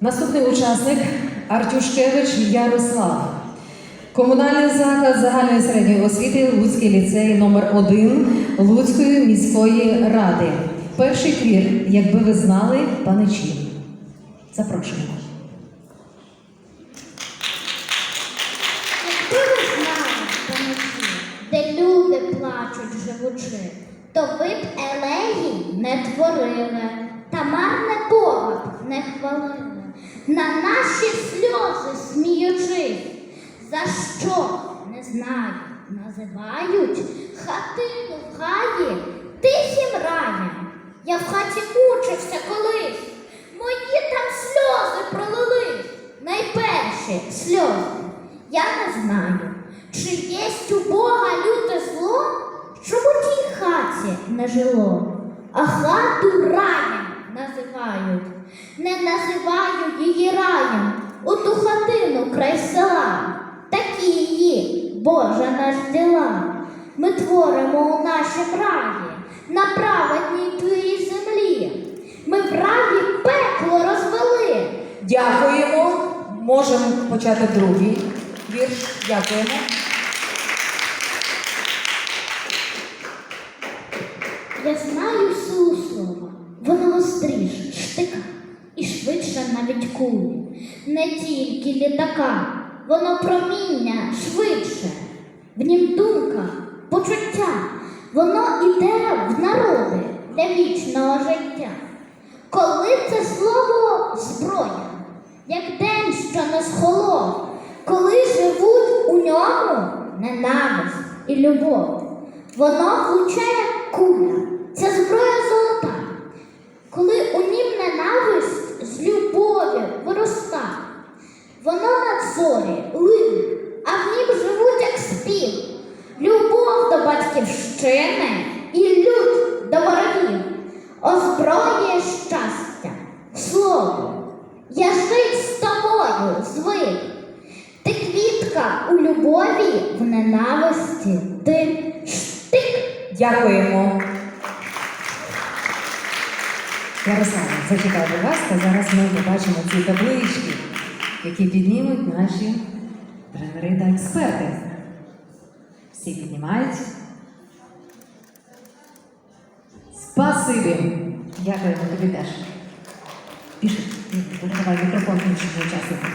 Наступний учасник Артюшкевич Ярослав. Комунальний заклад загальної середньої освіти Луцький ліцей номер 1 Луцької міської ради. Перший твір, якби ви знали, паничі. Запрошуємо. Де люди плачуть живучи, то ви б елегій не творили, та марне Бога не хвалили, на наші сльози сміючись, за що? Не знаю, називають хатину в хаї тихим раєм. Я в хаті мучився колись, мої там сльози пролились, найперші сльози. Я не знаю, чи єсть у Бога люте зло, щоб у тій хаті не жило, а хату не називають її раєм, у ту хатину край села. Такі її, Боже наш діла. Ми творимо у нашім раї, на праведній твоїй землі. Ми в раї пекло розвели. Дякуємо. Можемо почати другий вірш. Дякуємо. Я знаю силу воно швидше навіть. Не тільки літака, воно проміння швидше. В нім думка, почуття, воно іде в народи для вічного життя. Коли це слово зброя, як день, що не схолов, коли живуть у ньому ненависть і любов, воно влучає куля, це зброя золота. Коли у нім ненависть з любові вироста, воно над зорі лине, а в нім живуть як спів, любов до батьківщини і лють до ворогів, озброєє щастя, слово. Я жить з тобою звик. Ти квітка у любові, в ненависті, ти штик. Дякуємо. Ярослава, зачекай, будь ласка, зараз ми побачимо ці таблички, які піднімуть наші тренери та експерти. Всі піднімають. Спасибі. Дякую, тобі теж. Пішли, давай мікрофон іншому учаснику.